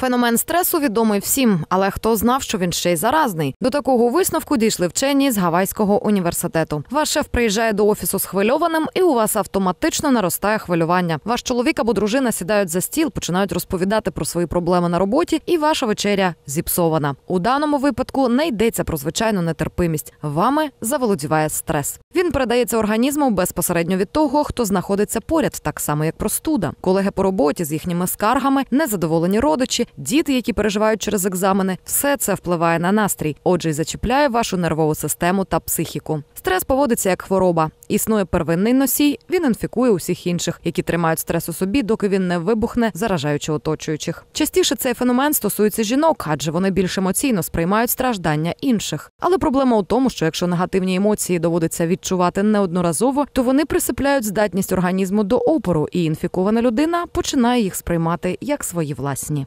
Феномен стресу відомий всім, але хто знав, що він ще й заразний? До такого висновку дійшли вчені з Гавайського університету. Ваш шеф приїжджає до офісу схвильованим, і у вас автоматично наростає хвилювання. Ваш чоловік або дружина сідають за стіл, починають розповідати про свої проблеми на роботі, і ваша вечеря зіпсована. У даному випадку не йдеться про звичайну нетерпимість. Вами заволодіває стрес. Він передається організму безпосередньо від того, хто знаходиться поряд, так само як простуда. Колеги по роботі з їхніми скаргами, незадоволені родичі, діти, які переживають через екзамени, все це впливає на настрій. Отже, й зачіпляє вашу нервову систему та психіку. Стрес поводиться як хвороба. Існує первинний носій, він інфікує усіх інших, які тримають стрес у собі, доки він не вибухне, заражаючи оточуючих. Частіше цей феномен стосується жінок, адже вони більш емоційно сприймають страждання інших. Але проблема у тому, що якщо негативні емоції доводиться відчувати неодноразово, то вони присипляють здатність організму до опору, і інфікована людина починає їх сприймати як свої власні.